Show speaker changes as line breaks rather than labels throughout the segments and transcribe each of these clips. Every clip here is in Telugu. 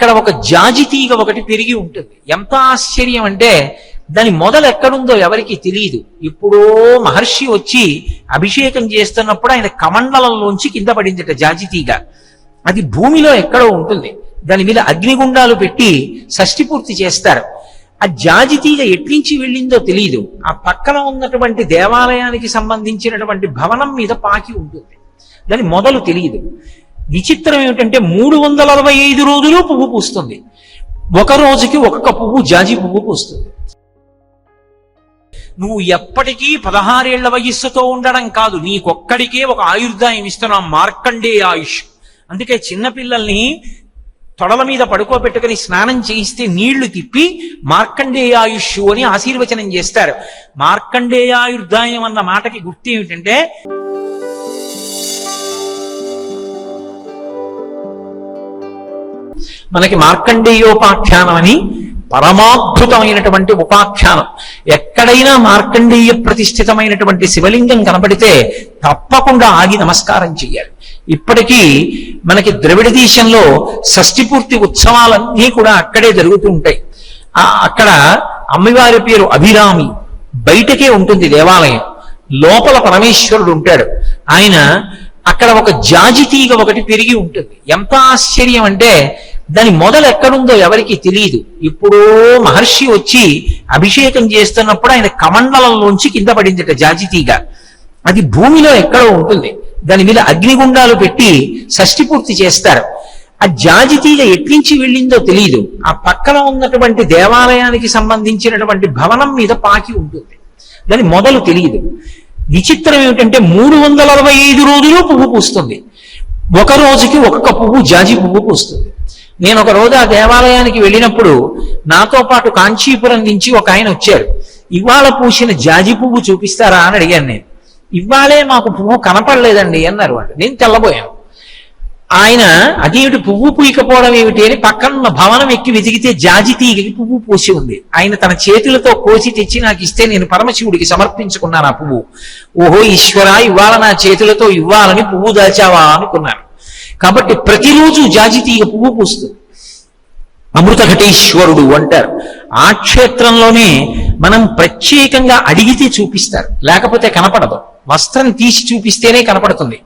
అక్కడ ఒక జాజి తీగ ఒకటి పెరిగి ఉంటుంది. ఎంత ఆశ్చర్యం అంటే దాని మొదలు ఎక్కడుందో ఎవరికి తెలియదు ఇప్పుడో మహర్షి వచ్చి అభిషేకం చేస్తున్నప్పుడు ఆయన కమండలంలోంచి కింద పడిందట జాజి తీగ. అది భూమిలో ఎక్కడో ఉంటుంది. దాని మీద అగ్నిగుండాలు పెట్టి షష్టి పూర్తి చేస్తారు. ఆ జాజి తీగ ఎట్లించి వెళ్ళిందో తెలియదు ఆ పక్కన ఉన్నటువంటి దేవాలయానికి సంబంధించినటువంటి భవనం మీద పాకి ఉంటుంది. దాని మొదలు తెలియదు విచిత్రం ఏమిటంటే మూడు వందల అరవై ఐదు రోజులు పువ్వు పూస్తుంది. ఒక రోజుకి ఒక్కొక్క పువ్వు జాజి పువ్వు పూస్తుంది. నువ్వు ఎప్పటికీ పదహారేళ్ళ వయస్సుతో ఉండడం కాదు నీకొక్కడికే ఒక ఆయుర్దాయం ఇస్తున్నాం మార్కండే ఆయుష్. అందుకే చిన్నపిల్లల్ని తొడల మీద పడుకోబెట్టుకుని స్నానం చేయిస్తే నీళ్ళు తిప్పి మార్కండేయాయుష్యు అని ఆశీర్వచనం చేస్తారు. మార్కండేయాయుర్దాయం అన్న మాటకి గుర్తు ఏమిటంటే మనకి మార్కండేయోపాఖ్యానం అని పరమాద్భుతమైనటువంటి ఉపాఖ్యానం. ఎక్కడైనా మార్కండేయ ప్రతిష్ఠితమైనటువంటి శివలింగం కనబడితే తప్పకుండా ఆగి నమస్కారం చేయాలి ఇప్పటికీ మనకి ద్రవిడ దేశంలో షష్ఠి పూర్తి ఉత్సవాలన్నీ కూడా అక్కడే జరుగుతూ ఉంటాయి. ఆ అక్కడ అమ్మవారి పేరు అభిరామి బయటకే ఉంటుంది దేవాలయం. లోపల పరమేశ్వరుడు ఉంటాడు. ఆయన అక్కడ ఒక జాజి తీగ ఒకటి పెరిగి ఉంటుంది. ఎంత ఆశ్చర్యం అంటే దాని మొదలు ఎక్కడుందో ఎవరికి తెలియదు ఇప్పుడో మహర్షి వచ్చి అభిషేకం చేస్తున్నప్పుడు ఆయన కమండలంలోంచి కింద పడిందట జాజి తీగ. అది భూమిలో ఎక్కడో ఉంటుంది. దాని మీద అగ్నిగుండాలు పెట్టి షష్టి పూర్తి చేస్తారు. ఆ జాజి తీగ ఎట్లించి వెళ్ళిందో తెలియదు ఆ పక్కన ఉన్నటువంటి దేవాలయానికి సంబంధించినటువంటి భవనం మీద పాకి ఉంటుంది. దాని మొదలు తెలియదు విచిత్రం ఏమిటంటే మూడు వందల అరవై ఐదు రోజులు పువ్వు పూస్తుంది. ఒక రోజుకి ఒక్కొక్క పువ్వు జాజి పువ్వు పూస్తుంది. నేను ఒక రోజు ఆ దేవాలయానికి వెళ్ళినప్పుడు నాతో పాటు కాంచీపురం నుంచి ఒక ఆయన వచ్చారు. ఇవాళ పూసిన జాజి పువ్వు చూపిస్తారా అని అడిగాను నేను. ఇవాళే మాకు పువ్వు కనపడలేదండి అన్నారు వాళ్ళు నేను తెల్లబోయాను. ఆయన అదేమిటి పువ్వు పూయకపోవడం ఏమిటి అని పక్కనున్న భవనం ఎక్కి వెతికితే జాజి తీగకి పువ్వు పూసి ఉంది. ఆయన తన చేతులతో కోసి తెచ్చి నాకు ఇస్తే నేను పరమశివుడికి సమర్పించుకున్నాను ఆ పువ్వు. ఓహో ఈశ్వర ఇవాళ నా చేతులతో ఇవ్వాలని పువ్వు దాచావా? అనుకున్నాను కాబట్టి ప్రతిరోజు జాజి తీగ పువ్వు పూస్తుంది. అమృత ఘటేశ్వరుడు అంటారు. ఆ క్షేత్రంలోనే మనం ప్రత్యేకంగా అడిగితే చూపిస్తారు. లేకపోతే కనపడదు. వస్త్రం తీసి చూపిస్తేనే కనపడుతుంది.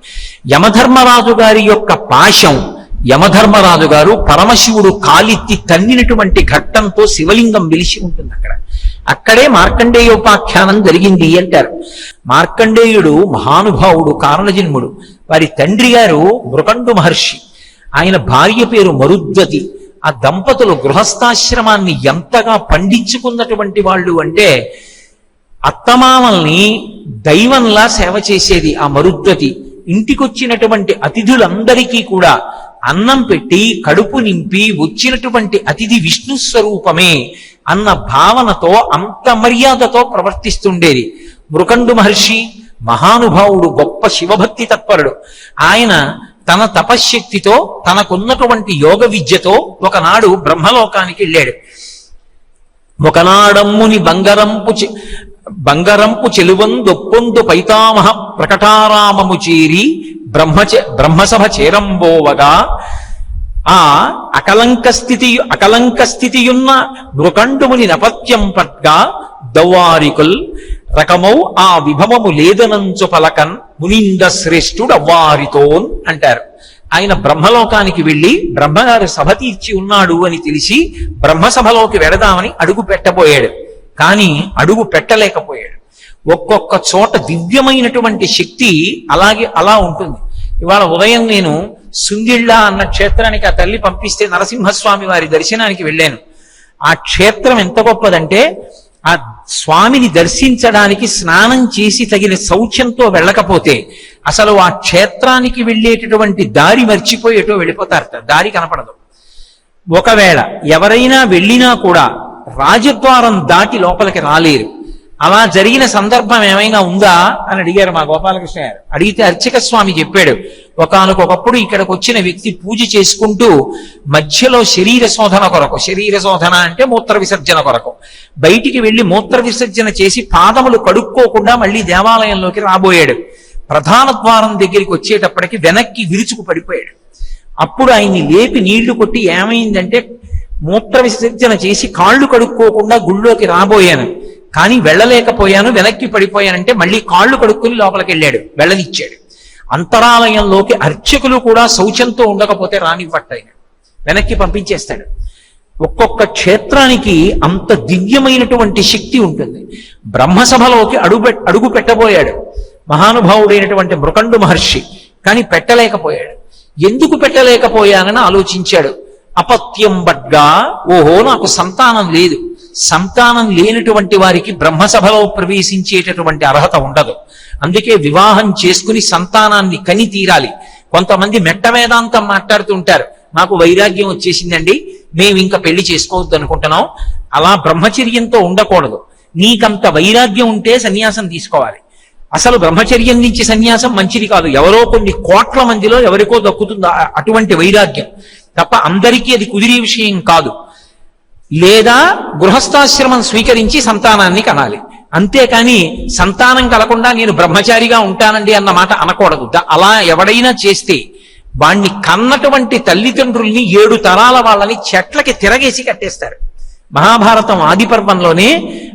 యమధర్మరాజు గారి యొక్క పాశం యమధర్మరాజు గారు పరమశివుడు కాలిత్తి తన్నినటువంటి ఘట్టంతో శివలింగం వెలిసి ఉంటుంది అక్కడ. అక్కడే మార్కండేయోపాఖ్యానం జరిగింది అంటారు. మార్కండేయుడు మహానుభావుడు కారణజన్ముడు. వారి తండ్రి గారు మృకండు మహర్షి. ఆయన భార్య పేరు మరుద్వతి. ఆ దంపతులు గృహస్థాశ్రమాన్ని ఎంతగా పండించుకున్నటువంటి వాళ్ళు అంటే అత్తమామల్ని దైవంలా సేవ చేసేది ఆ మరుద్వతి ఇంటికొచ్చినటువంటి అతిథులందరికీ కూడా అన్నం పెట్టి కడుపు నింపి వచ్చినటువంటి అతిథి విష్ణు స్వరూపమే అన్న భావనతో అంత మర్యాదతో ప్రవర్తిస్తుండేది. మృకండు మహర్షి మహానుభావుడు గొప్ప శివభక్తి తత్పరుడు. ఆయన తన తపశ్శక్తితో తనకున్నటువంటి యోగ విద్యతో ఒకనాడు బ్రహ్మలోకానికి వెళ్ళాడు. ఒకనాడమ్ముని బంగరంపు బంగరంపు చెలువందొప్పొందు పైతామహ ప్రకటారామము చేరి బ్రహ్మచే బ్రహ్మసభ చేరంబోవగా ఆ అకలంక స్థితి అకలంక స్థితియున్న మృకండుముని నపత్యం పట్గా దౌవారికుల్ రకమౌ ఆ విభవము లేదనంచు పలకన్ మునింద శ్రేష్ఠుడవ్వారితోన్ అంటారు. ఆయన బ్రహ్మలోకానికి వెళ్ళి బ్రహ్మగారు సభ తీర్చి ఉన్నాడు అని తెలిసి బ్రహ్మసభలోకి వెడదామని అడుగు పెట్టబోయాడు. కానీ అడుగు పెట్టలేకపోయాడు. ఒక్కొక్క చోట దివ్యమైనటువంటి శక్తి అలాగే అలా ఉంటుంది. ఇవాళ ఉదయం నేను సుందిళ్ళ అన్న క్షేత్రానికి ఆ తల్లి పంపిస్తే నరసింహస్వామి వారి దర్శనానికి వెళ్ళాను. ఆ క్షేత్రం ఎంత గొప్పదంటే ఆ స్వామిని దర్శించడానికి స్నానం చేసి తగిన శౌచ్యంతో వెళ్ళకపోతే అసలు ఆ క్షేత్రానికి వెళ్ళేటటువంటి దారి మర్చిపోయేటో వెళ్ళిపోతారట. దారి కనపడదు. ఒకవేళ ఎవరైనా వెళ్ళినా కూడా రాజద్వారం దాటి లోపలికి రాలేరు. అలా జరిగిన సందర్భం ఏమైనా ఉందా? అని అడిగారు మా గోపాలకృష్ణ గారు. అడిగితే అర్చక స్వామి చెప్పాడు ఒకనకొకప్పుడు ఇక్కడికి వచ్చిన వ్యక్తి పూజ చేసుకుంటూ మధ్యలో శరీర శోధన కొరకు శరీర శోధన అంటే మూత్ర విసర్జన కొరకు బయటికి వెళ్ళి మూత్ర విసర్జన చేసి పాదములు కడుక్కోకుండా మళ్ళీ దేవాలయంలోకి రాబోయాడు. ప్రధాన ద్వారం దగ్గరికి వచ్చేటప్పటికి వెనక్కి విరుచుకు పడిపోయాడు. అప్పుడు ఆయన్ని లేపి నీళ్ళు కొట్టి ఏమైందంటే మూత్ర విసర్జన చేసి కాళ్ళు కడుక్కోకుండా గుళ్ళోకి రాబోయాను. కానీ వెళ్ళలేకపోయాను వెనక్కి పడిపోయానంటే మళ్ళీ కాళ్ళు కడుక్కుని లోపలికి వెళ్ళాడు వెళ్ళనిచ్చాడు. అంతరాలయంలోకి అర్చకులు కూడా శౌచంతో ఉండకపోతే రానివ్వట్టు ఆయన వెనక్కి పంపించేస్తాడు. ఒక్కొక్క క్షేత్రానికి అంత దివ్యమైనటువంటి శక్తి ఉంటుంది. బ్రహ్మసభలోకి అడుగు అడుగు పెట్టబోయాడు. మహానుభావుడైనటువంటి మృకండు మహర్షి కానీ పెట్టలేకపోయాడు. ఎందుకు పెట్టలేకపోయానని ఆలోచించాడు. అపత్యం బడ్గా ఓహో నాకు సంతానం లేదు. సంతానం లేనటువంటి వారికి బ్రహ్మసభలో ప్రవేశించేటటువంటి అర్హత ఉండదు. అందుకే వివాహం చేసుకుని సంతానాన్ని కని తీరాలి. కొంతమంది మెట్ట వేదాంతం మాట్లాడుతుంటారు. నాకు వైరాగ్యం వచ్చేసిందండి మేము ఇంకా పెళ్ళి చేసుకోవద్దు అనుకుంటున్నాం. అలా బ్రహ్మచర్యంతో ఉండకూడదు. నీకంత వైరాగ్యం ఉంటే సన్యాసం తీసుకోవాలి. అసలు బ్రహ్మచర్యం నుంచి సన్యాసం మంచిది కాదు. ఎవరో కొన్ని కోట్ల మందిలో ఎవరికో దక్కుతుంది అటువంటి వైరాగ్యం. తప్ప అందరికీ అది కుదిరే విషయం కాదు. లేదా గృహస్థాశ్రమం స్వీకరించి సంతానాన్ని కనాలి. అంతేకాని సంతానం కలకుండా నేను బ్రహ్మచారిగా ఉంటానండి అన్న మాట అనకూడదు. అలా ఎవడైనా చేస్తే వాణ్ణి కన్నటువంటి తల్లిదండ్రుల్ని ఏడు తరాల వాళ్ళని చెట్లకి తిరగేసి కట్టేస్తారు. మహాభారతం ఆది పర్వంలోనే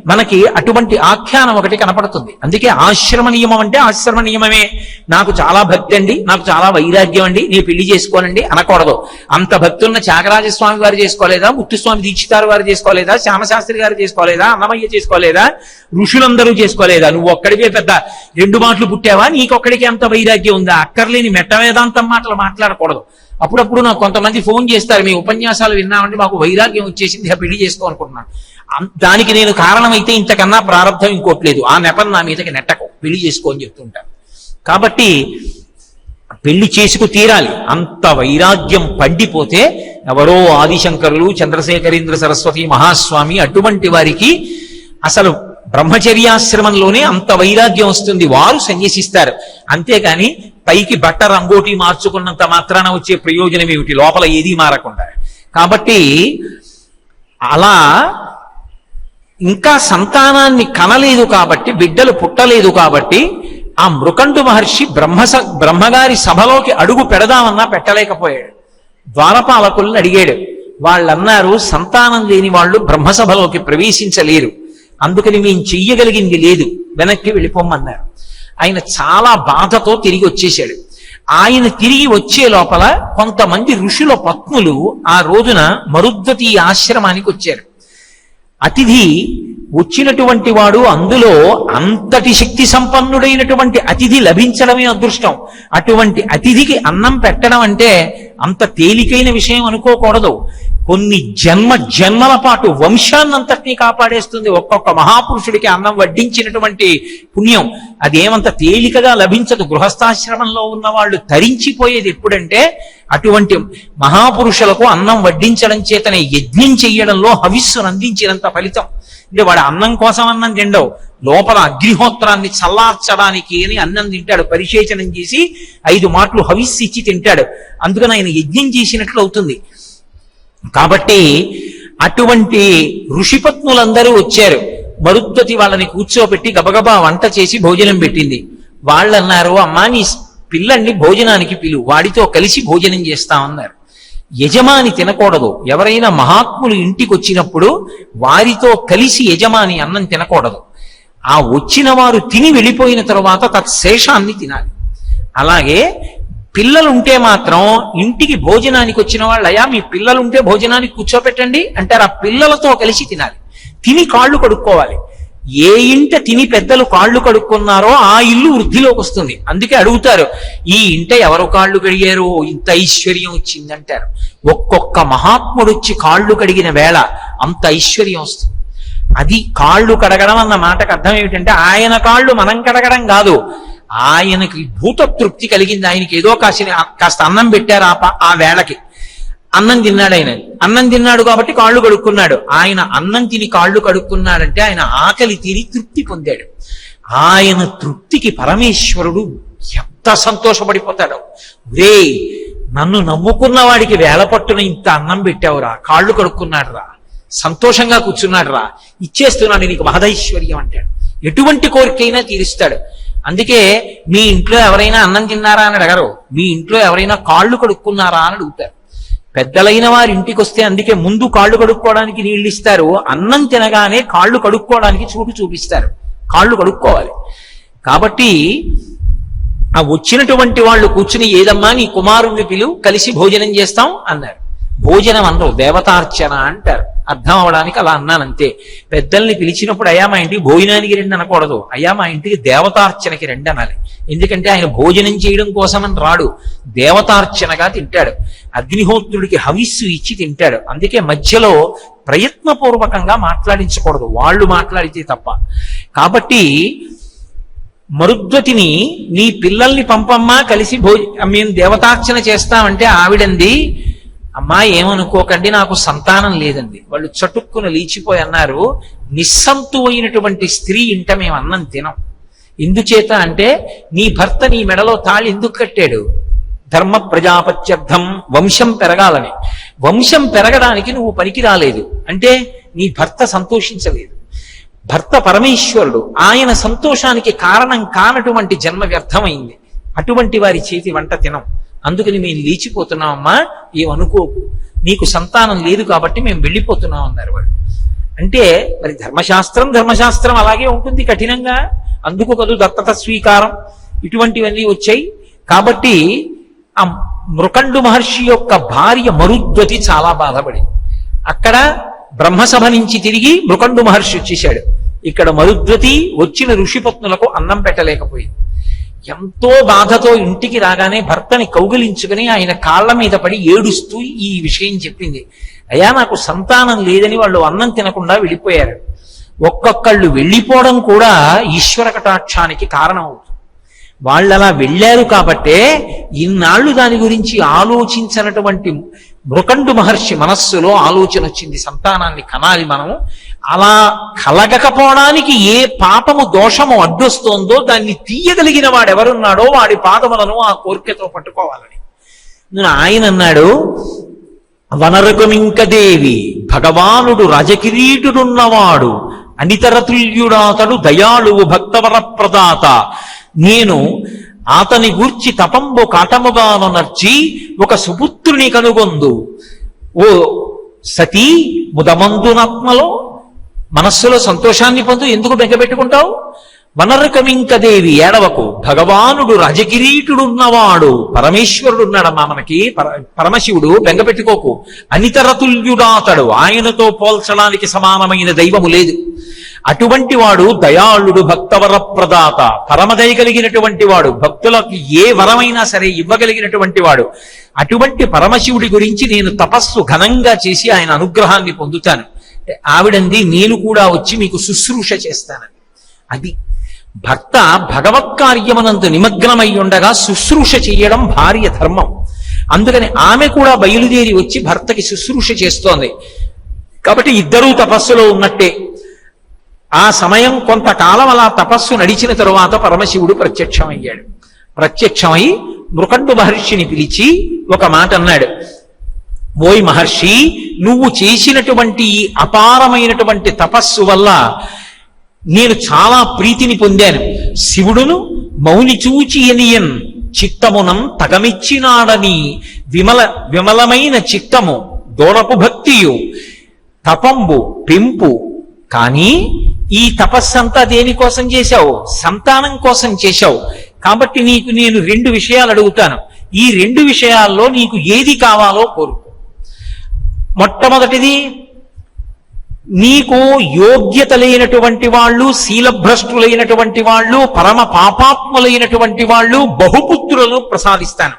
మనకి అటువంటి ఆఖ్యానం ఒకటి కనపడుతుంది. అందుకే ఆశ్రమ నియమం అంటే ఆశ్రమ నియమమే నాకు చాలా భక్తి అండి నాకు చాలా వైరాగ్యం అండి నేను పెళ్ళి చేసుకోనండి అనకూడదు. అంత భక్తి ఉన్న త్యాగరాజస్వామి వారు చేసుకోలేదా ముత్తుస్వామి దీక్షితారు వారు చేసుకోలేదా శ్యామశాస్త్రి గారు చేసుకోలేదా అన్నమయ్య చేసుకోలేదా ఋషులందరూ చేసుకోలేదా? నువ్వు ఒక్కడికే పెద్ద. రెండు మాటలు పుట్టావా? నీకొక్కడికి అంత వైరాగ్యం ఉందా? అక్కర్లేని మెట్ట వేదాంతం మాటలు మాట్లాడకూడదు. అప్పుడప్పుడు నాకు కొంతమంది ఫోన్ చేస్తారు మీ ఉపన్యాసాలు విన్నామంటే మాకు వైరాగ్యం వచ్చేసింది పెళ్ళి చేసుకో అనుకుంటున్నాను. దానికి నేను కారణమైతే ఇంతకన్నా ప్రారంభం ఇంకోట్లేదు ఆ నెపం నా మీదకి నెట్టకు. పెళ్ళి చేసుకో అని చెప్తుంటాను కాబట్టి పెళ్ళి చేసుకు తీరాలి. అంత వైరాగ్యం పండిపోతే ఎవరో ఆదిశంకరులు చంద్రశేఖరేంద్ర సరస్వతి మహాస్వామి అటువంటి వారికి అసలు బ్రహ్మచర్యాశ్రమంలోనే అంత వైరాగ్యం వస్తుంది. వారు సన్యసిస్తారు. అంతేకాని పైకి బట్ట రంగోటి మార్చుకున్నంత మాత్రాన వచ్చే ప్రయోజనం ఏమిటి? లోపల ఏదీ మారకుండా. కాబట్టి అలా ఇంకా సంతానాన్ని కనలేదు కాబట్టి బిడ్డలు పుట్టలేదు కాబట్టి ఆ మృకండు మహర్షి బ్రహ్మ బ్రహ్మగారి సభలోకి అడుగు పెడదామన్నా పెట్టలేకపోయాడు. ద్వారపాలకుల్ని అడిగాడు. వాళ్ళన్నారు సంతానం లేని వాళ్ళు బ్రహ్మసభలోకి ప్రవేశించలేరు. అందుకని మేము చెయ్యగలిగింది లేదు. వెనక్కి వెళ్ళిపోమన్నారు ఆయన చాలా బాధతో తిరిగి వచ్చేశాడు. ఆయన తిరిగి వచ్చే లోపల కొంతమంది ఋషుల పత్నులు ఆ రోజున మరుద్వతి ఆశ్రమానికి వచ్చారు. అతిథి వచ్చినటువంటి వాడు అందులో అంతటి శక్తి సంపన్నుడైనటువంటి అతిథి లభించడమే అదృష్టం. అటువంటి అతిథికి అన్నం పెట్టడం అంటే అంత తేలికైన విషయం అనుకోకూడదు. కొన్ని జన్మ జన్మల పాటు వంశాన్నంతటినీ కాపాడేస్తుంది. ఒక్కొక్క మహాపురుషుడికి అన్నం వడ్డించినటువంటి పుణ్యం అదేమంత తేలికగా లభించదు. గృహస్థాశ్రమంలో ఉన్న వాళ్ళు తరించిపోయేది ఎప్పుడంటే అటువంటి మహాపురుషులకు అన్నం వడ్డించడం చేతనే యజ్ఞం చెయ్యడంలో హవిస్సును అందించినంత ఫలితం. అంటే వాడు అన్నం కోసం అన్నం తిండవు. లోపల అగ్నిహోత్రాన్ని చల్లార్చడానికి అని అన్నం తింటాడు. పరిశేచనం చేసి ఐదు మాటలు హవిస్సు ఇచ్చి తింటాడు. అందుకని ఆయన యజ్ఞం చేసినట్లు అవుతుంది. కాబట్టి అటువంటి ఋషిపత్నులందరూ వచ్చారు. మరుద్వతి వాళ్ళని కూర్చోబెట్టి గబగబా వంట చేసి భోజనం పెట్టింది. వాళ్ళన్నారు అమ్మా నీ పిల్లల్ని భోజనానికి పిలు వాడితో కలిసి భోజనం చేస్తామన్నారు యజమాని తినకూడదు. ఎవరైనా మహాత్ములు ఇంటికి వచ్చినప్పుడు వారితో కలిసి యజమాని అన్నం తినకూడదు. ఆ వచ్చిన వారు తిని వెళ్ళిపోయిన తరువాత తత్శేషాన్ని తినాలి. అలాగే పిల్లలుంటే మాత్రం ఇంటికి భోజనానికి వచ్చిన వాళ్ళు అయ్యా మీ పిల్లలుంటే భోజనానికి కూర్చోపెట్టండి అంటారు. ఆ పిల్లలతో కలిసి తినాలి. తిని కాళ్ళు కడుక్కోవాలి. ఏ ఇంట తిని పెద్దలు కాళ్ళు కడుక్కున్నారో ఆ ఇల్లు వృద్ధిలోకి వస్తుంది. అందుకే అడుగుతారు ఈ ఇంట ఎవరు కాళ్ళు కడిగారు? ఇంత ఐశ్వర్యం వచ్చిందంటారు. ఒక్కొక్క మహాత్ముడు వచ్చి కాళ్ళు కడిగిన వేళ అంత ఐశ్వర్యం వస్తుంది. అది కాళ్ళు కడగడం అన్న మాటకు అర్థం ఏమిటంటే ఆయన కాళ్ళు మనం కడగడం కాదు. ఆయనకి భూత తృప్తి కలిగింది. ఆయనకి ఏదో కాసిన కాస్త అన్నం పెట్టారు ఆ ఆ వేళకి. అన్నం తిన్నాడు ఆయన. అన్నం తిన్నాడు కాబట్టి కాళ్ళు కడుక్కున్నాడు. ఆయన అన్నం తిని కాళ్ళు కడుక్కున్నాడంటే ఆయన ఆకలి తిని తృప్తి పొందాడు. ఆయన తృప్తికి పరమేశ్వరుడు ఎంత సంతోషపడిపోతాడు. రే నన్ను నమ్ముకున్న వాడికి వేల పట్టున ఇంత అన్నం పెట్టావురా. కాళ్ళు కడుక్కున్నాడు రా సంతోషంగా కూర్చున్నాడు రా ఇచ్చేస్తున్నాడు నీకు మహదైశ్వర్యం అంటాడు. ఎటువంటి కోరికైనా తీరుస్తాడు. అందుకే మీ ఇంట్లో ఎవరైనా అన్నం తిన్నారా అని అడగరు. మీ ఇంట్లో ఎవరైనా కాళ్ళు కడుక్కున్నారా అని అడుగుతారు. పెద్దలైన వారి ఇంటికి వస్తే అందుకే ముందు కాళ్ళు కడుక్కోవడానికి నీళ్ళు ఇస్తారు. అన్నం తినగానే కాళ్ళు కడుక్కోవడానికి చూపు చూపిస్తారు. కాళ్ళు కడుక్కోవాలి. కాబట్టి ఆ వచ్చినటువంటి వాళ్ళు కూర్చుని ఏదమ్మా నీ కుమారుణ్ణి పిలువు కలిసి భోజనం చేస్తాం అన్నారు. భోజనం అనరు దేవతార్చన అంటారు. అర్థం అవడానికి అలా అన్నానంతే. పెద్దల్ని పిలిచినప్పుడు అయ్యా మా ఇంటికి భోజనానికి రెండు అనకూడదు. అయ్యా మా ఇంటికి దేవతార్చనకి రెండు అనాలి. ఎందుకంటే ఆయన భోజనం చేయడం కోసమని రాడు. దేవతార్చనగా తింటాడు. అగ్నిహోత్రుడికి హవిస్సు ఇచ్చి తింటాడు. అందుకే మధ్యలో ప్రయత్నపూర్వకంగా మాట్లాడించకూడదు. వాళ్ళు మాట్లాడితే తప్ప. కాబట్టి మరుద్వతిని నీ పిల్లల్ని పంపమ్మా కలిసి భోజ మేము దేవతార్చన చేస్తామంటే ఆవిడంది అమ్మా ఏమనుకోకండి నాకు సంతానం లేదండి. వాళ్ళు చటుక్కున లేచిపోయి అన్నారు నిస్సంతు అయినటువంటి స్త్రీ ఇంట మేము అన్నం తినం. ఎందుచేత అంటే నీ భర్త నీ మెడలో తాళి ఎందుకు కట్టాడు? ధర్మ ప్రజాపత్యర్థం వంశం పెరగాలని. వంశం పెరగడానికి నువ్వు పనికి రాలేదు. అంటే నీ భర్త సంతోషించలేదు. భర్త పరమేశ్వరుడు ఆయన సంతోషానికి కారణం కానటువంటి జన్మ వ్యర్థమైంది. అటువంటి వారి చేతి వంట తినం. అందుకని మేము లేచిపోతున్నామమ్మా ఏమనుకోకు నీకు సంతానం లేదు కాబట్టి మేము వెళ్ళిపోతున్నాం అన్నారు వాళ్ళు అంటే మరి ధర్మశాస్త్రం ధర్మశాస్త్రం అలాగే ఉంటుంది కఠినంగా. అందుకు కదు దత్తత స్వీకారం ఇటువంటివన్నీ వచ్చాయి. కాబట్టి ఆ మృకండు మహర్షి యొక్క భార్య మరుద్వతి చాలా బాధపడింది. అక్కడ బ్రహ్మసభ నుంచి తిరిగి మృకండు మహర్షి వచ్చేశాడు. ఇక్కడ మరుద్వతి వచ్చిన ఋషిపత్నులకు అన్నం పెట్టలేకపోయింది. ఎంతో బాధతో ఇంటికి రాగానే భర్తని కౌగిలించుకుని ఆయన కాళ్ళ మీద పడి ఏడుస్తూ ఈ విషయం చెప్పింది. అయ్యా నాకు సంతానం లేదని వాళ్ళు అన్నం తినకుండా వెళ్ళిపోయారు. ఒక్కొక్కళ్ళు వెళ్ళిపోవడం కూడా ఈశ్వర కటాక్షానికి కారణం అవుతుంది వాళ్ళు అలా వెళ్ళారు కాబట్టే ఇన్నాళ్ళు దాని గురించి ఆలోచించినటువంటి మృకండు మహర్షి మనస్సులో ఆలోచన వచ్చింది సంతానాన్ని కనాలి మనం అలా కలగకపోవడానికి ఏ పాపము దోషము అడ్డొస్తోందో దాన్ని తీయగలిగిన వాడు ఎవరున్నాడో వాడి పాదములను ఆ కోరికతో పట్టుకోవాలని. ఆయన అన్నాడు వనరకమింకదేవి భగవానుడు రజకిరీటుడున్నవాడు అనితరతుల్యుడాతడు దయాళువు భక్తవర ప్రదాత నేను అతని గూర్చి తపంబు కాటముగానొనర్చి ఒక సుపుత్రుని కనుగొందు. ఓ సతీ ముదమందునాత్మలో మనస్సులో సంతోషాన్ని పొందు ఎందుకు బెంగపెట్టుకుంటావు? వనరకమింకదేవి ఏడవకు. భగవానుడు రజకిరీటుడున్నవాడు. పరమేశ్వరుడు ఉన్నాడమ్మా మనకి. పర పరమశివుడు బెంగపెట్టుకోకు. అనితరతుల్యుడాతడు. ఆయనతో పోల్చడానికి సమానమైన దైవము లేదు. అటువంటి వాడు దయాళుడు భక్తవర ప్రదాత పరమదయ కలిగినటువంటి వాడు భక్తులకు ఏ వరమైనా సరే ఇవ్వగలిగినటువంటి వాడు. అటువంటి పరమశివుడి గురించి నేను తపస్సు ఘనంగా చేసి ఆయన అనుగ్రహాన్ని పొందుతాను. ఆవిడంది నేను కూడా వచ్చి మీకు శుశ్రూష చేస్తానని అది భర్త భగవత్ కార్యమనందు నిమగ్నమై ఉండగా శుశ్రూష చేయడం భార్య ధర్మం. అందుకని ఆమె కూడా బయలుదేరి వచ్చి భర్తకి శుశ్రూష చేస్తోంది. కాబట్టి ఇద్దరూ తపస్సులో ఉన్నట్టే. ఆ సమయం కొంతకాలం అలా తపస్సు నడిచిన తరువాత పరమశివుడు ప్రత్యక్షమయ్యాడు. ప్రత్యక్షమై మృకండు మహర్షిని పిలిచి ఒక మాట అన్నాడు. ఓయ్ మహర్షి నువ్వు చేసినటువంటి ఈ అపారమైనటువంటి తపస్సు వల్ల నేను చాలా ప్రీతిని పొందాను. శివుడును మౌని చూచి ఎనియన్ చిత్తమునం తగమిచ్చినాడని విమల విమలమైన చిత్తము దోడపు భక్తియు తపంబు పెంపు. కానీ ఈ తపస్సంతా దేనికోసం చేశావు? సంతానం కోసం చేశావు. కాబట్టి నీకు నేను రెండు విషయాలు అడుగుతాను. ఈ రెండు విషయాల్లో నీకు ఏది కావాలో కోరుకో మొట్టమొదటిది నీకు యోగ్యత లేనటువంటి వాళ్ళు శీలభ్రష్టులైనటువంటి వాళ్ళు పరమ పాపాత్ములైనటువంటి వాళ్ళు బహుపుత్రులను ప్రసాదిస్తాను.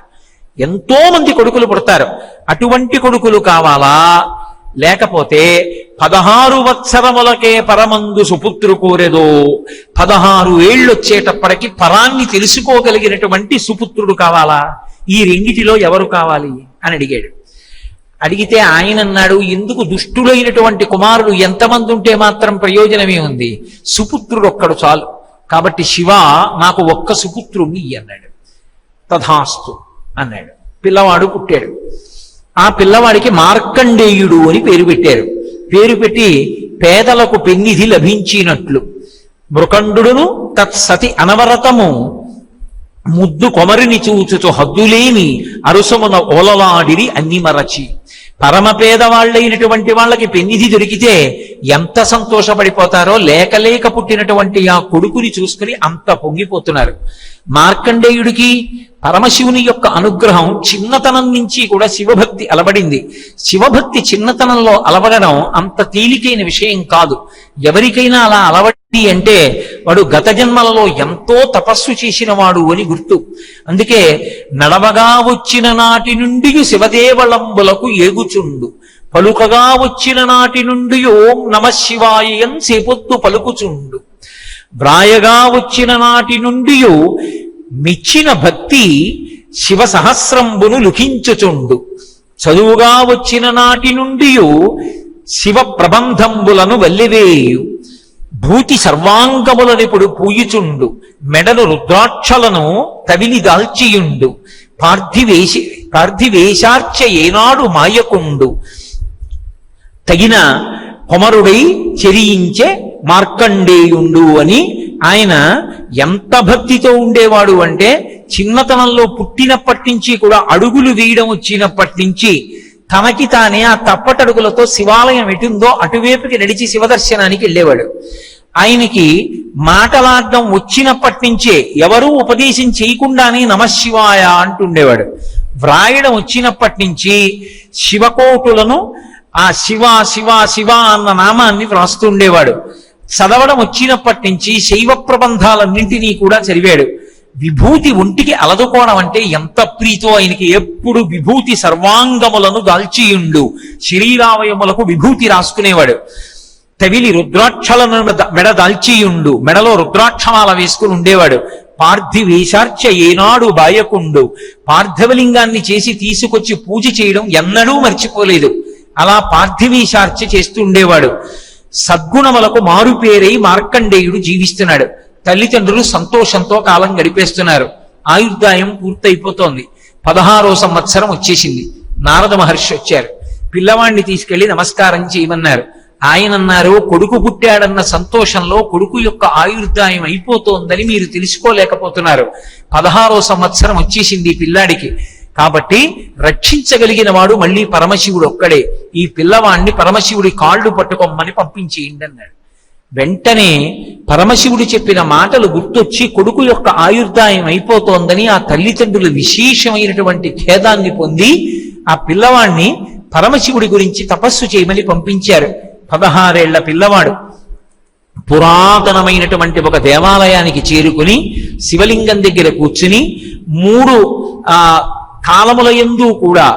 ఎంతో మంది కొడుకులు పుడతారు. అటువంటి కొడుకులు కావాలా? లేకపోతే పదహారు వత్సరములకే పరమందు సుపుత్రు కోరెదో పదహారు ఏళ్ళొచ్చేటప్పటికి పరాన్ని తెలుసుకోగలిగినటువంటి సుపుత్రుడు కావాలా? ఈ రెండిటిలో ఎవరు కావాలి? అని అడిగాడు. అడిగితే ఆయన అన్నాడు ఎందుకు దుష్టులైనటువంటి కుమారుడు ఎంతమంది ఉంటే మాత్రం ప్రయోజనమే ఉంది? సుపుత్రుడు ఒక్కడు చాలు. కాబట్టి శివ నాకు ఒక్క సుపుత్రుణ్ణి అన్నాడు తథాస్తు అన్నాడు. పిల్లవాడు పుట్టాడు. ఆ పిల్లవాడికి మార్కండేయుడు అని పేరు పెట్టారు. పేరు పెట్టి పేదలకు పెన్నిధి లభించినట్లు. మృకండును తత్సతి అనవరతము. ముద్దు కొమరిని చూచుచు హద్దులేని అరుసమున ఓలలాడిరి అన్ని మరచి. పరమ పేదవాళ్ళైనటువంటి వాళ్ళకి పెన్నిధి దొరికితే ఎంత సంతోషపడిపోతారో లేకలేక పుట్టినటువంటి ఆ కొడుకుని చూసుకుని అంత పొంగిపోతున్నారు. మార్కండేయుడికి పరమశివుని యొక్క అనుగ్రహం చిన్నతనం నుంచి కూడా శివభక్తి అలవడింది. శివభక్తి చిన్నతనంలో అలవడడం అంత తేలికైన విషయం కాదు. ఎవరికైనా అలా అలవడి అంటే వాడు గత జన్మలలో ఎంతో తపస్సు చేసిన వాడు అని గుర్తు. అందుకే నడవగా వచ్చిన నాటి నుండి శివదేవలంబులకు ఏగుచుండు. పలుకగా వచ్చిన నాటి నుండి ఓం నమ శివాయం సేపొద్దు పలుకుచుండు. వ్రాయగా వచ్చిన నాటి నుండి మిచ్చిన భక్తి శివ సహస్రంబును లుఖించుచుండు. చదువుగా వచ్చిన నాటి నుండి శివ ప్రబంధంబులను వల్లివేయు. భూతి సర్వాంగములనిప్పుడు పూయుచుండు. మెడలు రుద్రాక్షలను తవిలి దాల్చియుండు పార్థివేశి పార్థివేశార్చ ఏనాడు మాయకుండు. తగిన కొమరుడై చెరియించే మార్కండేయుండు అని ఆయన ఎంత భక్తితో ఉండేవాడు అంటే చిన్నతనంలో పుట్టినప్పటి నుంచి కూడా అడుగులు వేయడం వచ్చినప్పటి నుంచి తనకి తానే ఆ తప్పటడుగులతో శివాలయం ఎటుందో అటువైపుకి నడిచి శివదర్శనానికి వెళ్ళేవాడు. ఆయనకి మాటలాడడం వచ్చినప్పటి నుంచే ఎవరూ ఉపదేశం చేయకుండానే నమశివాయ అంటుండేవాడు. వ్రాయడం వచ్చినప్పటి నుంచి శివకోటులను ఆ శివ శివ శివ అన్న నామాన్ని వ్రాస్తుండేవాడు చదవడం వచ్చినప్పటి నుంచి శైవ ప్రబంధాలన్నింటినీ కూడా చదివాడు. విభూతి ఒంటికి అలదుకోవడం అంటే ఎంత ప్రీతో ఆయనకి ఎప్పుడు విభూతి సర్వాంగములను దాల్చియుండు. శరీరావయములకు విభూతి రాసుకునేవాడు. తవిలి రుద్రాక్షలను మెడ దాల్చియుండు. మెడలో రుద్రాక్షమాల వేసుకుని ఉండేవాడు. పార్థివేశార్చ ఏనాడు బాయకుండు. పార్థివలింగాన్ని చేసి తీసుకొచ్చి పూజ చేయడం ఎన్నడూ మర్చిపోలేదు. అలా పార్థివేశార్చ చేస్తూ ఉండేవాడు. సద్గుణములకు మారుపేరై మార్కండేయుడు జీవిస్తున్నాడు. తల్లిదండ్రులు సంతోషంతో కాలం గడిపేస్తున్నారు. ఆయుర్దాయం పూర్తయిపోతోంది. పదహారో సంవత్సరం వచ్చేసింది. నారద మహర్షి వచ్చారు. పిల్లవాణ్ణి తీసుకెళ్ళి నమస్కారం చేయమన్నారు. ఆయన అన్నారు కొడుకు పుట్టాడన్న సంతోషంలో కొడుకు యొక్క ఆయుర్దాయం అయిపోతోందని మీరు తెలుసుకోలేకపోతున్నారు. పదహారో సంవత్సరం వచ్చేసింది ఈ పిల్లాడికి. కాబట్టి రక్షించగలిగిన వాడు మళ్ళీ పరమశివుడు ఒక్కడే. ఈ పిల్లవాణ్ణి పరమశివుడి కాళ్ళు పట్టుకోమని పంపించేయండి అన్నాడు. వెంటనే పరమశివుడు చెప్పిన మాటలు గుర్తొచ్చి కొడుకు యొక్క ఆయుర్దాయం అయిపోతోందని ఆ తల్లిదండ్రులు విశేషమైనటువంటి ఖేదాన్ని పొంది ఆ పిల్లవాణ్ణి పరమశివుడి గురించి తపస్సు చేయమని పంపించారు. పదహారేళ్ళ పిల్లవాడు. పురాతనమైనటువంటి ఒక దేవాలయానికి చేరుకుని శివలింగం దగ్గర కూర్చుని మూడు ఆ కాలముల ఎందు కూడా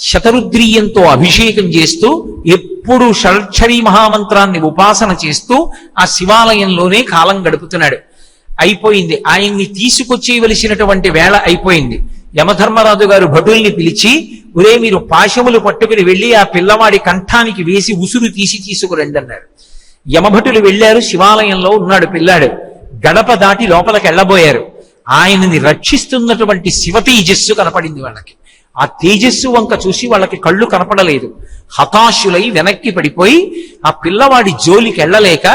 శతరుద్రీయంతో అభిషేకం చేస్తూ ఎప్పుడు షడ్క్షరీ మహామంత్రాన్ని ఉపాసన చేస్తూ ఆ శివాలయంలోనే కాలం గడుపుతున్నాడు. అయిపోయింది. ఆయన్ని తీసుకొచ్చేయవలసినటువంటి వేళ అయిపోయింది. యమధర్మరాజు గారు భటుల్ని పిలిచి ఒరే మీరు పాశములు పట్టుకుని వెళ్ళి ఆ పిల్లవాడి కంఠానికి వేసి ఉసురు తీసి తీసుకురండి అన్నారు యమభటులు వెళ్ళారు శివాలయంలో ఉన్నాడు పిల్లాడు. గడప దాటి లోపలికి వెళ్ళబోయారు. ఆయనని రక్షిస్తున్నటువంటి శివ తేజస్సు కనపడింది వాళ్ళకి. ఆ తేజస్సు వంక చూసి వాళ్ళకి కళ్ళు కనపడలేదు. హతాశులై వెనక్కి పడిపోయి ఆ పిల్లవాడి జోలికి వెళ్ళలేక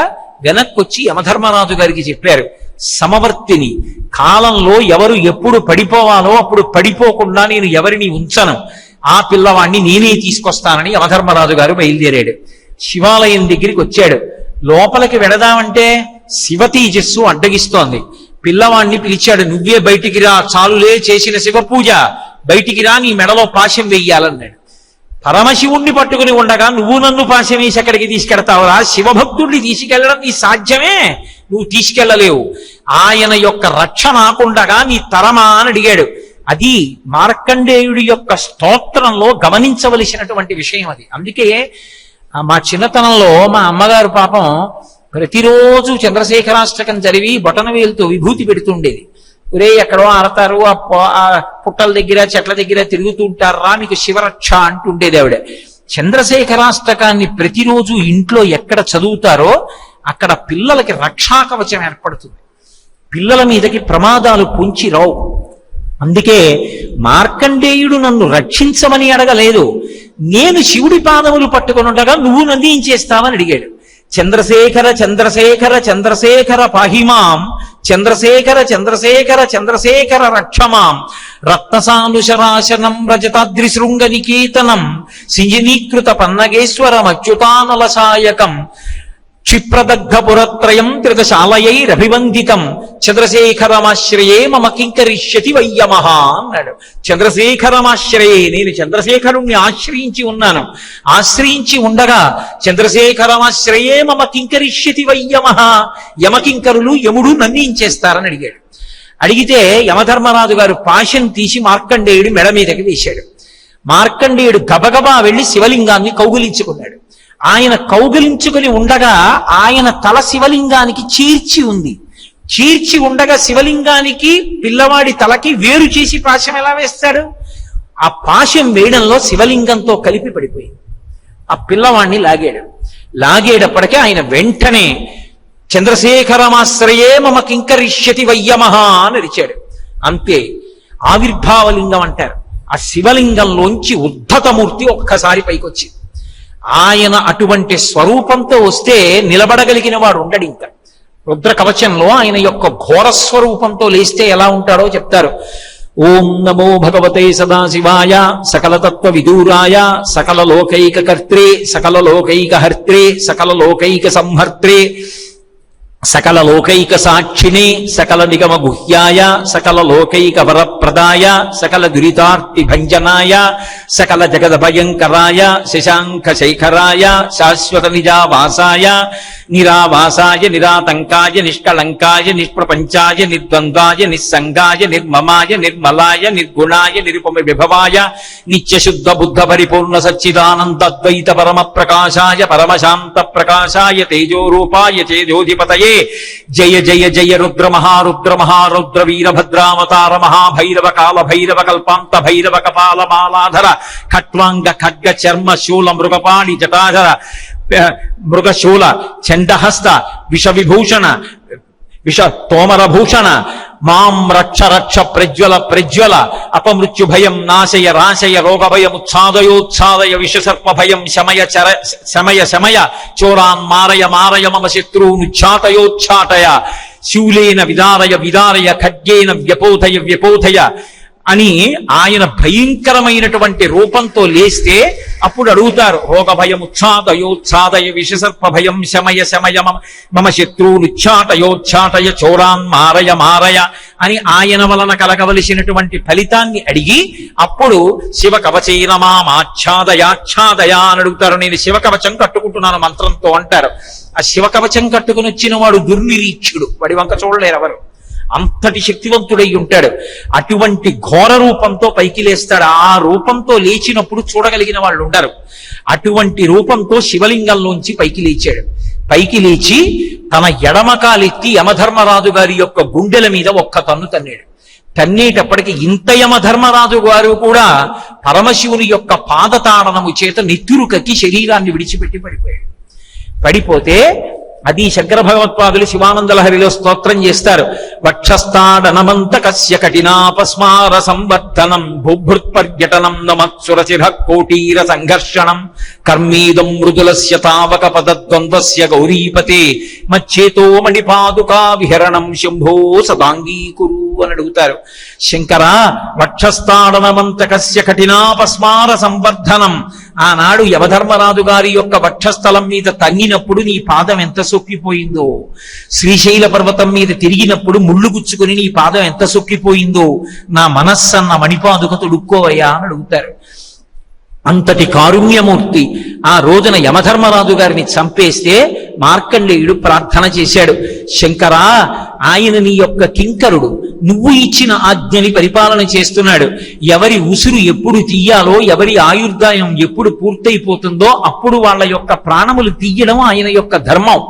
వెనక్కొచ్చి యమధర్మరాజు గారికి చెప్పారు సమవర్తిని కాలంలో ఎవరు ఎప్పుడు పడిపోవాలో అప్పుడు పడిపోకుండా నేను ఎవరిని ఉంచను. ఆ పిల్లవాడిని నేనే తీసుకొస్తానని యమధర్మరాజు గారు బయలుదేరాడు. శివాలయం దగ్గరికి వచ్చాడు. లోపలికి వెడదామంటే శివ తేజస్సు అడ్డగిస్తోంది. పిల్లవాణ్ణి పిలిచాడు నువ్వే బయటికి రా చాలులే చేసిన శివ పూజ బయటికి రా నీ మెడలో పాశం వెయ్యాలన్నాడు. పరమశివుణ్ణి పట్టుకుని ఉండగా నువ్వు నన్ను పాశం వేసి అక్కడికి తీసుకెడతావురా? శివభక్తుడిని తీసుకెళ్ళడం నీ సాధ్యమే. నువ్వు తీసుకెళ్ళలేవు ఆయన యొక్క రక్ష నాకుండగా నీ తరమా అని అడిగాడు. అది మార్కండేయుడి యొక్క స్తోత్రంలో గమనించవలసినటువంటి విషయం అది. అందుకే మా చిన్నతనంలో మా అమ్మగారు పాపం ప్రతిరోజు చంద్రశేఖరాష్టకం చదివి బొటనవేలుతో విభూతి పెడుతుండేది. ఒరే ఎక్కడో ఆడతారు ఆ ఆ పుట్టల దగ్గర చెట్ల దగ్గర తిరుగుతుంటారా మీకు శివరక్ష అంటుండేది ఆవిడ చంద్రశేఖరాష్టకాన్ని ప్రతిరోజు ఇంట్లో ఎక్కడ చదువుతారో అక్కడ పిల్లలకి రక్షాకవచం ఏర్పడుతుంది. పిల్లల మీదకి ప్రమాదాలు పొంచి రావు. అందుకే మార్కండేయుడు నన్ను రక్షించమని అడగలేదు. నేను శివుడి పాదములు పట్టుకొని ఉండగా నువ్వు నన్ను ఏం చేస్తావని అడిగాడు. చంద్రశేఖర చంద్రశేఖర చంద్రశేఖర పాహిమాం చంద్రశేఖర చంద్రశేఖర చంద్రశేఖర రక్షమాం. రత్నసానుశరాశనం రజతాద్రి శృంగ నికేతనం సింజనీకృత పన్నగేశ్వరం అచ్యుతానలసాయకం క్షిప్రదగ్ధపురత్రయం త్రిదశాలయైరభివందితం చంద్రశేఖరమాశ్రయే మమ కింకరిష్యతి వయ్యమహ అన్నాడు. చంద్రశేఖరమాశ్రయే నేను చంద్రశేఖరుణ్ణి ఆశ్రయించి ఉన్నాను. ఆశ్రయించి ఉండగా చంద్రశేఖరమాశ్రయే మమ కింకరిష్యతి వయ్యమహ యమకింకరులు యముడు నన్నించేస్తారని అడిగాడు. అడిగితే యమధర్మరాజు గారు పాశం తీసి మార్కండేయుడు మెడ మీదకి వేశాడు. మార్కండేయుడు గబగబా వెళ్ళి శివలింగాన్ని కౌగులించుకున్నాడు. ఆయన కౌగిలించుకుని ఉండగా ఆయన తల శివలింగానికి చీర్చి ఉంది. చీర్చి ఉండగా శివలింగానికి పిల్లవాడి తలకి వేరు చేసి పాశం ఎలా వేస్తాడు? ఆ పాశం వేయడంలో శివలింగంతో కలిపి పడిపోయింది ఆ పిల్లవాడిని లాగాడు. లాగేటప్పటికే ఆయన వెంటనే చంద్రశేఖరమాశ్రయే మమ కింకరిష్యతి వయ్యమహ అని అరిచాడు. అంతే ఆవిర్భావలింగం అంటారు. ఆ శివలింగంలోంచి ఉద్ధతమూర్తి ఒక్కసారి పైకొచ్చింది. ఆయన అటువంటి స్వరూపంతో వస్తే నిలబడగలిగిన వాడు ఉండడు ఇంకా. రుద్ర కవచంలో ఆయన యొక్క ఘోర స్వరూపంతో లేస్తే ఎలా ఉంటాడో చెప్తారు. ఓం నమో భగవతే సదాశివాయ సకల తత్వ విదూరాయ సకల లోకైక కర్త్రే సకల లోకైక హర్త్రే సకల లోకైక సంహర్త్రే. సకల లోకైక సాక్షిని సకల నిగమ గుహ్యాయ సకల లోకైక వరప్రదాయ సకల దురితార్తి భంజనాయ సకల జగద భయంకరాయ శశాంక శేఖరాయ శాశ్వత నిజావాసాయ నిరావాసాయ నిరాతంకాయ నిష్కళంకాయ నిష్ప్రపంచాయ నిర్ద్వంద్వాయ నిస్సంగాయ నిర్మమాయ నిర్మలాయ నిర్గుణాయ నిరుపమ విభవాయ నిత్యశుద్ధ బుద్ధ పరిపూర్ణ సచ్చిదానంద అద్వైత పరమ ప్రకాశాయ పరమశాంత ప్రకాశాయ తేజోరూపాయ తేజోధిపతయ జయే జయ జయ జయ రుద్ర మహారుద్ర మహారుద్ర వీరభద్రావతార మహాభైరవ కాల భైరవ కల్పాంత భైరవ కపాల మాలాధర ఖట్వాంగ ఖడ్గ చర్మ శూల మృగపాణి జటాధర మృగశూల చండహస్త విష విభూషణ విష తోమరభూషణ. మాం రక్ష రక్ష ప్రజ్వల ప్రజ్వల. అపమృత్యు భయం నాశయ రాశయ రోగ భయం ఉచ్ఛాదయోచ్ఛాదయ విషసర్ప భయం శమయ చర శమయ శమయ. చోరాన్ మారయ మారయ మమ శత్రూనుఛాతయోచ్ఛాటయ శూలేన విదారయ విదారయ ఖడ్గేన వ్యపోధయ వ్యపోధయ. అని ఆయన భయంకరమైనటువంటి రూపంతో లేస్తే అప్పుడు అడుగుతారు రోగ భయం విషసర్ప భయం శమయ శమయ మమ మమ చోరాన్ మారయ మారయ అని ఆయన వలన కలగవలసినటువంటి ఫలితాన్ని అడిగి అప్పుడు శివ కవచైనమాచ్ఛాదయాచ్ఛాదయ అని అడుగుతారు. నేను శివ కవచం కట్టుకుంటున్నాను మంత్రంతో అంటారు. ఆ శివ కవచం కట్టుకుని వచ్చిన వాడు దుర్నిరీక్షుడు. వాడి వంక చూడలేరు ఎవరు. అంతటి శక్తివంతుడై ఉంటాడు. అటువంటి ఘోర రూపంతో పైకి లేస్తాడు. ఆ రూపంతో లేచినప్పుడు చూడగలిగిన వాళ్ళు ఉండరు. అటువంటి రూపంతో శివలింగంలోంచి పైకి లేచాడు. పైకి లేచి తన ఎడమకాలెత్తి యమధర్మరాజు గారి యొక్క గుండెల మీద ఒక్క తన్ను తన్నాడు. తన్నేటప్పటికి ఇంత యమధర్మరాజు గారు కూడా పరమశివుని యొక్క పాదతాడనము చేత నెత్తురు కక్కి శరీరాన్ని విడిచిపెట్టి పడిపోయాడు. పడిపోతే అది శంకర భగవత్పాదులు శివానందలహరిలో స్తోత్రం చేస్తారు. వక్షస్థాడనమంత కస్య కఠినాపస్మార సంవర్ధనం భూభృత్పర్యటనం నమత్సురచిర కోటీర సంఘర్షణం కర్మీదం మృదులస్య తావక పదద్వంద్వస్య గౌరీపతే మచ్చేతో మణిపాదుకా విహరణం శంభో సదాంగీకురు అని అడుగుతారు. శంకర వక్షస్థాడనమంత కస్య కఠినాపస్మార సంవర్ధనం ఆనాడు యమధర్మరాజు గారి యొక్క వక్షస్థలం మీద తన్నినప్పుడు నీ పాదం ఎంత సొక్కిపోయిందో శ్రీశైల పర్వతం మీద తిరిగినప్పుడు ముళ్ళు గుచ్చుకుని నీ పాదం ఎంత సొక్కిపోయిందో నా మనస్సన్న మణిపాదుక తొడుక్కోవయ్యా అని అడుగుతారు. అంతటి కారుణ్యమూర్తి ఆ రోజున యమధర్మరాజు గారిని చంపేస్తే మార్కండేయుడు ప్రార్థన చేశాడు. శంకరా ఆయన నీ యొక్క కింకరుడు. నువ్వు ఇచ్చిన ఆజ్ఞని పరిపాలన చేస్తున్నాడు. ఎవరి ఉసురు ఎప్పుడు తీయాలో ఎవరి ఆయుర్దాయం ఎప్పుడు పూర్తయిపోతుందో అప్పుడు వాళ్ళ యొక్క ప్రాణములు తీయడం ఆయన యొక్క ధర్మం.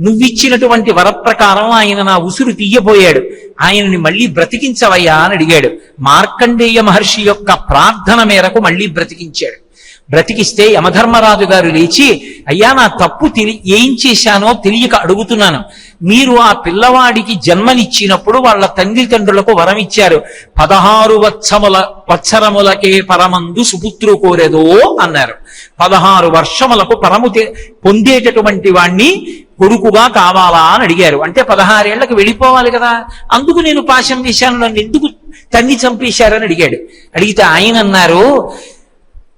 నువ్విచ్చినటువంటి వరప్రకారం ఆయన నా ఉసురు తీయబోయాడు. ఆయనని మళ్ళీ బ్రతికించవయ్యా అని అడిగాడు. మార్కండేయ మహర్షి యొక్క ప్రార్థన మేరకు మళ్ళీ బ్రతికించాడు. బ్రతికిస్తే యమధర్మరాజు గారు లేచి అయ్యా నా తప్పు తెలి ఏం చేశానో తెలియక అడుగుతున్నాను. మీరు ఆ పిల్లవాడికి జన్మనిచ్చినప్పుడు వాళ్ళ తల్లిదండ్రులకు వరం ఇచ్చారు పదహారు వత్సముల వత్సరములకే పరమందు సుపుత్రు కోరేదో అన్నారు. పదహారు వర్షములకు పరము పొందేటటువంటి వాణ్ణి కొడుకుగా కావాలా అని అడిగారు. అంటే పదహారేళ్ళకు వెళ్ళిపోవాలి కదా. అందుకు నేను పాశం వేశాను నన్ను ఎందుకు తన్ని చంపేశారని అడిగాడు. అడిగితే ఆయన అన్నారు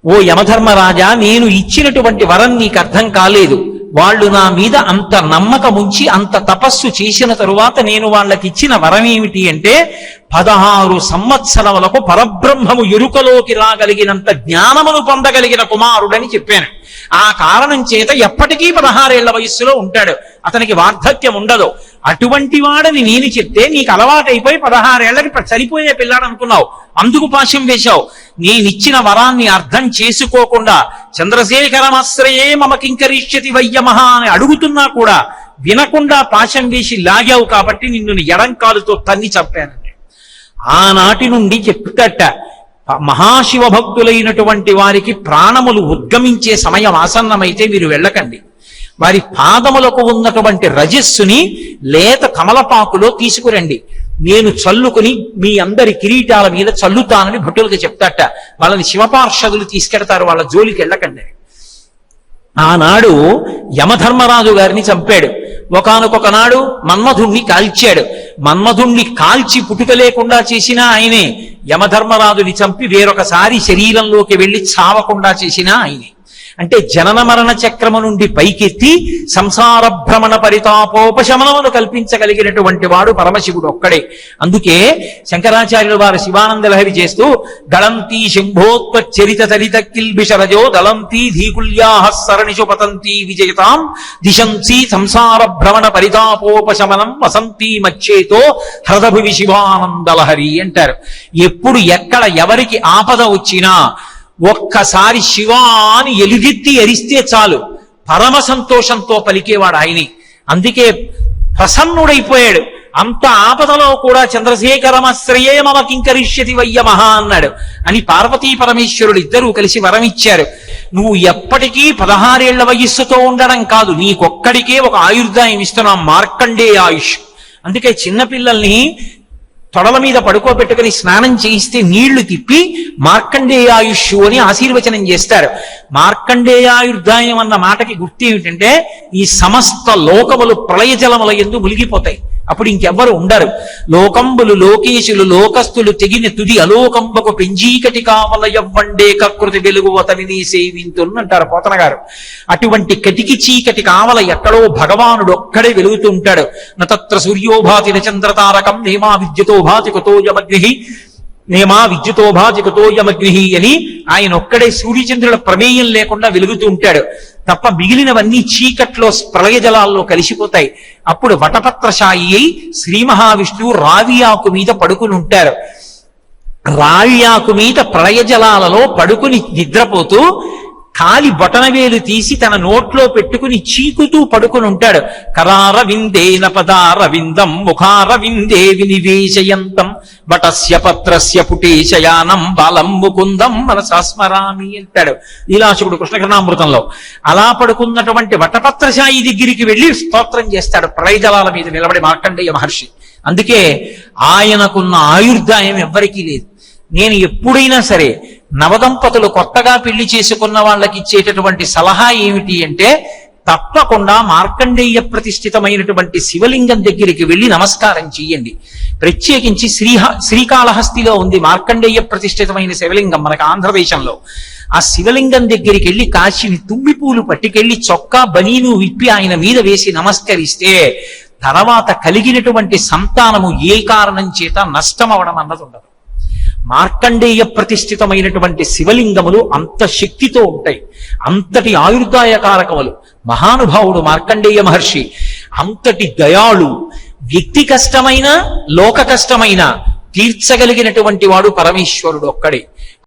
ఓ యమధర్మరాజా నేను ఇచ్చినటువంటి వరం నీకు అర్థం కాలేదు. వాళ్ళు నా మీద అంత నమ్మకముంచి అంత తపస్సు చేసిన తరువాత నేను వాళ్ళకి ఇచ్చిన వరం ఏమిటి అంటే పదహారు సంవత్సరములకు పరబ్రహ్మము ఎరుకలోకి రాగలిగినంత జ్ఞానమును పొందగలిగిన కుమారుడని చెప్పాను. ఆ కారణం చేత ఎప్పటికీ పదహారేళ్ళ వయస్సులో ఉంటాడు. అతనికి వార్ధక్యం ఉండదు. అటువంటి వాడని నేను చెప్తే నీకు అలవాటైపోయి పదహారేళ్ళకి చనిపోయే పిల్లాడు అనుకున్నావు. అందుకు పాశం వేశావు. నేనిచ్చిన వరాన్ని అర్థం చేసుకోకుండా చంద్రశేఖరమాశ్రయే మమ కింకరిష్యతి వయ్యమహ అని అడుగుతున్నా కూడా వినకుండా పాశం వేసి లాగావు కాబట్టి నిన్ను ఎడంకాలుతో తన్ని చంపానంటే. ఆనాటి నుండి చెప్తట మహాశివ భక్తులైనటువంటి వారికి ప్రాణములు ఉద్గమించే సమయం ఆసన్నమైతే మీరు వెళ్ళకండి. వారి పాదములకు ఉన్నటువంటి రజస్సుని లేత కమలపాకులో తీసుకురండి. నేను చల్లుకుని మీ అందరి కిరీటాల మీద చల్లుతానని భటులకు చెప్తాట. వాళ్ళని శివపార్షదులు తీసుకెడతారు వాళ్ళ జోలికి వెళ్ళకండి. ఆనాడు యమధర్మరాజు గారిని చంపాడు. ఒకానొక నాడు మన్మధుణ్ణి కాల్చాడు. మన్మధుణ్ణి కాల్చి పుట్టుక లేకుండా చేసిన ఆయనే. యమధర్మరాజుని చంపి వేరొకసారి శరీరంలోకి వెళ్ళి చావకుండా చేసిన ఆయనే. అంటే జనన మరణ చక్రము నుండి పైకెత్తి సంసార భ్రమణ పరితాపోపశమనమును కల్పించగలిగినటువంటి వాడు పరమశివుడు ఒక్కడే. అందుకే శంకరాచార్యులు వారు శివానంద లహరి చేస్తూ దళంతి శంభోత్పచ్చరిత తలిత కిల్బిషరజో దళంతి ధీకుల్యాహ సరణిషు పతంతి విజయతాం దిశంసి సంసార భ్రమణ పరితాపోపశమనం వసంతి మచ్చేతో హ్రదభువి శివానంద లహరి అంటారు. ఎప్పుడు ఎక్కడ ఎవరికి ఆపద వచ్చినా ఒక్కసారి శివా అని ఎలుగెత్తి ఎరిస్తే చాలు. పరమ సంతోషంతో పలికేవాడు ఆయనే. అందుకే ప్రసన్నుడైపోయాడు. అంత ఆపదలో కూడా చంద్రశేఖరమశ్రయే మమ కింకరిష్యతి వయ్య మహా అన్నాడు. అని పార్వతీ పరమేశ్వరుడు ఇద్దరూ కలిసి వరం ఇచ్చారు. నువ్వు ఎప్పటికీ పదహారేళ్ళ వయస్సుతో ఉండడం కాదు. నీకొక్కడికే ఒక ఆయుర్దాయం ఇస్తున్నాం. మార్కండే ఆయుష్. అందుకే చిన్నపిల్లల్ని తొడల మీద పడుకోబెట్టుకుని స్నానం చేయిస్తే నీళ్ళు తిప్పి మార్కండేయాయుష్యు అని ఆశీర్వచనం చేస్తారు. మార్కండేయాయుర్దాయం అన్న మాటకి గుర్తు ఏమిటంటే ఈ సమస్త లోకములు ప్రళయ జలముల ఎందు మునిగిపోతాయి. అప్పుడు ఇంకెవ్వరు ఉండరు. లోకంబులు లోకేశులు లోకస్తులు తెగిన తుది అలోకంబకు పెంజీకటి కావల ఎవ్వండే కకృతి వెలుగు అతనిని సేవింతున్ అంటారు పోతన గారు అటువంటి కటికి చీకటి కావల ఎక్కడో భగవానుడు ఒక్కడే వెలుగుతూ ఉంటాడు నతత్ర సూర్యోభాతి నచంద్రతారకం నేమా విద్యుతో భాతి కుతో యమగ్ని నేమా విద్యుతో భాతి కుతో యమగ్ని అని ఆయన ఒక్కడే సూర్యచంద్రుల ప్రమేయం లేకుండా వెలుగుతూ ఉంటాడు. తప్ప మిగిలినవన్నీ చీకట్లో ప్రళయ జలాల్లో కలిసిపోతాయి. అప్పుడు వటపత్రశాయి అయి శ్రీ మహావిష్ణువు రావి ఆకు మీద పడుకుని ఉంటారు రాళ్యాకు మీద ప్రళయ జలాలలో పడుకుని నిద్రపోతూ కాలి బొటనవేలు తీసి తన నోట్లో పెట్టుకుని చీకుతూ పడుకుని ఉంటాడు. కరార విందేన పదార విందం ముఖార విందే వినివేశయంతం బటస్య పత్రస్య పుటేశయానం బాలం ముకుందం మనసాస్మరామి అంటాడు. లీలాశుకుడు కృష్ణకర్ణామృతంలో. అలా పడుకున్నటువంటి వటపత్రశాయి దగ్గరికి వెళ్ళి స్తోత్రం చేస్తాడు. ప్రళయజలాల మీద నిలబడి మార్కండేయ మహర్షి. అందుకే ఆయనకున్న ఆయుర్దాయం ఎవ్వరికీ లేదు. నేను ఎప్పుడైనా సరే నవదంపతులు కొత్తగా పెళ్ళి చేసుకున్న వాళ్ళకి ఇచ్చేటటువంటి సలహా ఏమిటి అంటే తప్పకుండా మార్కండేయ ప్రతిష్ఠితమైనటువంటి శివలింగం దగ్గరికి వెళ్ళి నమస్కారం చెయ్యండి ప్రత్యేకించి శ్రీహ శ్రీకాళహస్తిలో ఉంది మార్కండేయ ప్రతిష్ఠితమైన శివలింగం మనకు ఆంధ్రదేశంలో ఆ శివలింగం దగ్గరికి వెళ్ళి కాశీని తుమ్మి పూలు పట్టుకెళ్ళి చొక్కా బనీను విప్పి ఆయన మీద వేసి నమస్కరిస్తే తర్వాత కలిగినటువంటి సంతానము ఏ కారణం చేత నష్టం అవడం అన్నది ఉండదు. మార్కండేయ ప్రతిష్ఠితమైనటువంటి శివలింగములు అంత శక్తితో ఉంటాయి. అంతటి ఆయుర్దాయకారకములు. మహానుభావుడు మార్కండేయ మహర్షి అంతటి దయాళు వ్యక్తి కష్టమైన లోక కష్టమైన తీర్చగలిగినటువంటి వాడు పరమేశ్వరుడు ఒక్కడే.